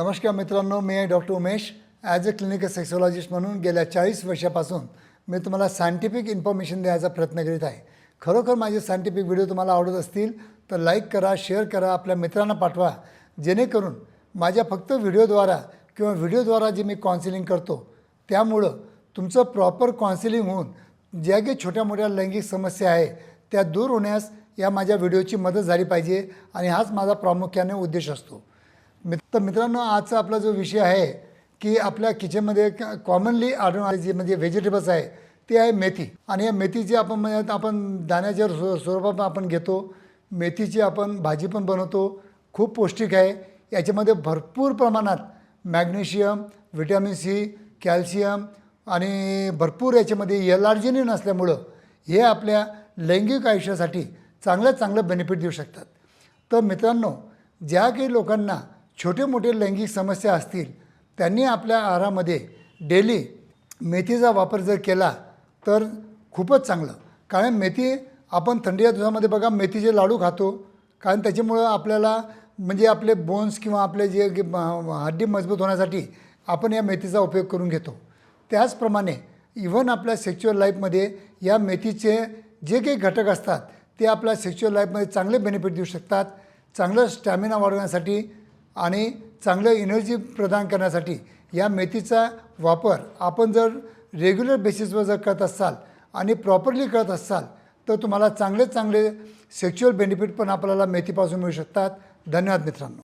नमस्कार मित्रांनो मी आहे doctor Umesh. As a clinical sexologist म्हणून गेल्या चाळीस वर्षापासून मी तुम्हाला सायंटिफिक इन्फॉर्मेशन द्यायचा प्रयत्न करीत आहे. खरोखर माझे सायंटिफिक व्हिडिओ तुम्हाला आवडत असतील तर लाईक करा शेअर करा आपल्या मित्रांना पाठवा. जेणेकरून माझ्या फक्त व्हिडिओद्वारा किंवा व्हिडिओद्वारा जे मी काउन्सिलिंग करतो त्यामुळं तुमचं प्रॉपर काउन्सिलिंग होऊन ज्या काही छोट्या मोठ्या लैंगिक समस्या आहे त्या दूर होण्यास या माझ्या व्हिडिओची मदत झाली पाहिजे आणि हाच माझा प्रामुख्याने उद्देश असतो. मित्र मित्रांनो आजचा आपला जो विषय आहे की आपल्या किचनमध्ये कॉमनली आढळणारे जे म्हणजे व्हेजिटेबल्स आहे ते आहे मेथी. आणि या मेथीची आपण म्हणजे आपण दाण्याच्या स्व स्वरूपात आपण घेतो मेथीची आपण भाजी पण बनवतो खूप पौष्टिक आहे. याच्यामध्ये भरपूर प्रमाणात मॅग्नेशियम व्हिटॅमिन सी कॅल्शियम आणि भरपूर याच्यामध्ये एलार्जिनिन असल्यामुळं हे आपल्या लैंगिक आयुष्यासाठी चांगलं चांगलं बेनिफिट देऊ शकतात. तर मित्रांनो ज्या काही लोकांना छोटे मोठे लैंगिक समस्या असतील त्यांनी आपल्या आहारामध्ये डेली मेथीचा वापर जर केला तर खूपच चांगलं. कारण मेथी आपण थंडीच्या दिवसामध्ये बघा मेथीचे लाडू खातो. कारण त्याच्यामुळं आपल्याला म्हणजे आपले बोन्स किंवा आपले जे हड्डी मजबूत होण्यासाठी आपण या मेथीचा उपयोग करून घेतो. त्याचप्रमाणे इव्हन आपल्या सेक्च्युअल लाईफमध्ये या मेथीचे जे काही घटक असतात ते आपल्या सेक्च्युअल लाईफमध्ये चांगले बेनिफिट देऊ शकतात. चांगलं स्टॅमिना वाढवण्यासाठी आणि चांगलं एनर्जी प्रदान करण्यासाठी या मेथीचा वापर आपण जर रेग्युलर बेसिसवर जर करत असाल आणि प्रॉपरली करत असाल तर तुम्हाला चांगले चांगले सेक्च्युअल बेनिफिट पण आपल्याला मेथीपासून मिळू शकतात. धन्यवाद मित्रांनो.